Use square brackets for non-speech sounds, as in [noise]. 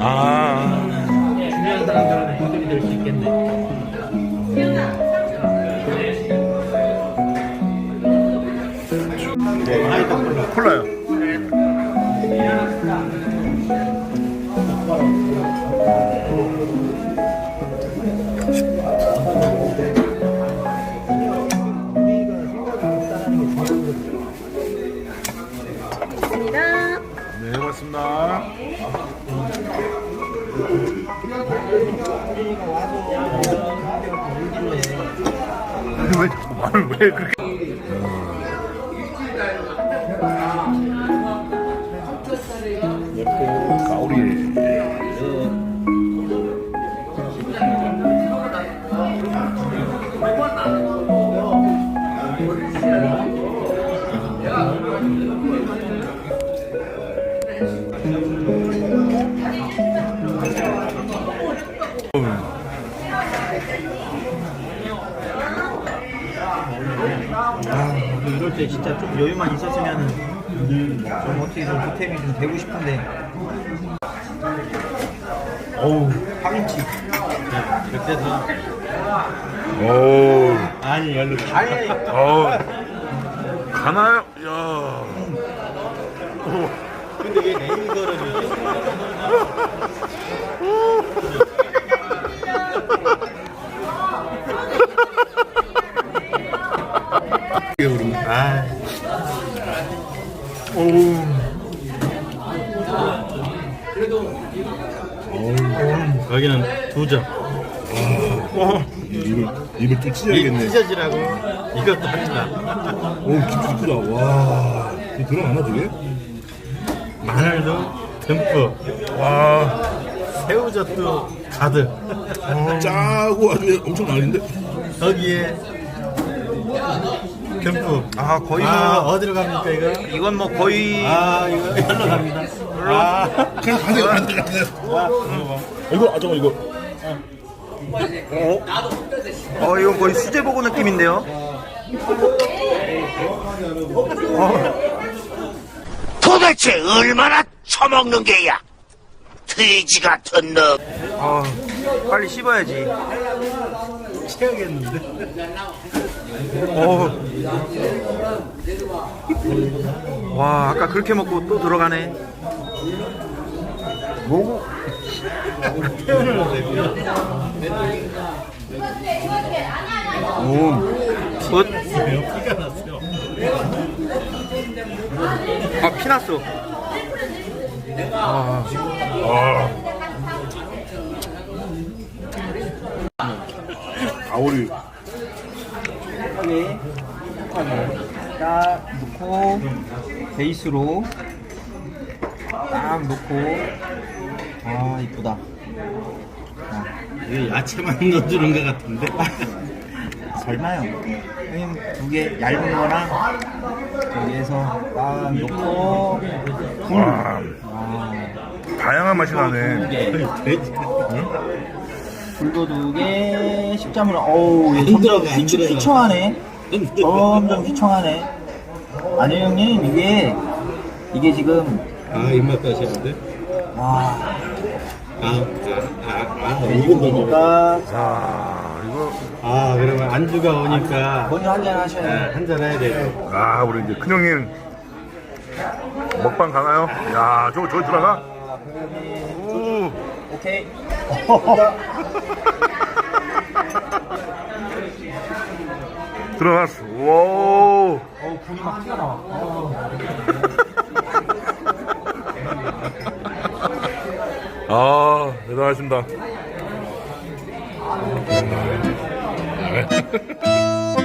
아. 중요한 사람들은 해결이 될 수 있겠네. 네. 아, 콜라요. 왜왜 그렇게. 가오리. 아, 이럴 때 진짜 좀 여유만 있었으면 좀 어떻게 좀 보탬이 좀 되고 싶은데. 어우, 파김치. 네, 이렇게 해서. 오. 아니, 열로 달려. 어. 가나요? 야. 근데 왜네 이버를 아, 여기는 두 점. 입을, 입을 좀이 찢어야겠네. 찢어지라고 이것도 합니다. 오, 김치 이쁘다. 와. 이거 들어가나, 저게? 마늘도 듬뿍, 와. 새우젓도 가득. 짜고 아주 엄청 난리인데? 거기에 듬뿍. 아 거의 아, 뭐 어디로 갑니까 이거? 이건 뭐 거의 아, 이거 열로 갑니다. 아, 그냥 가세요, 가세요, 가세요. 이거, 아, 잠깐, 이거. 어 이건 거의 수제 보고 느낌인데요. 도대체 얼마나 처먹는 게야? 돼지 같은 놈. 어 빨리 씹어야지. 채우겠는데? 어. 와 아까 그렇게 먹고 또 들어가네. 오. 굿. 피가 났어요. 아 피났어. 가오리. 네. 딱 넣고 베이스로 딱 넣고 아 이쁘다. 이거 야채만 [laughs] 넣어주는 것 같은데? [laughs] 설마요. 형님 두 개 얇은 거랑 여기에서 딱 넣고 굴. 와. 아, 다양한 맛이 두 나네. 개. [laughs] 돼 지. 굴도 두 개. 식자물 어우 얘 힘들어가, 점점 휘- 힘들어가. 휘청하네. 점점 휘청하네. 아니 형님 이게 이게 지금 아, 입맛 다시는데? 와 아, 아, 아, 아, 보니까 아, 이거. 아, 그러면 안주가 오니까 먼저 한잔 하셔야 돼. 한잔 해야 돼. 아, 우리 이제 큰형님. 먹방 가나요? 야, 저거, 저거 들어가? 오. 오케이. [laughs] 들어갔어. 오. 어우 굴이 막 튀어나와. [laughs] 아, 대단하십니다. 네. [laughs]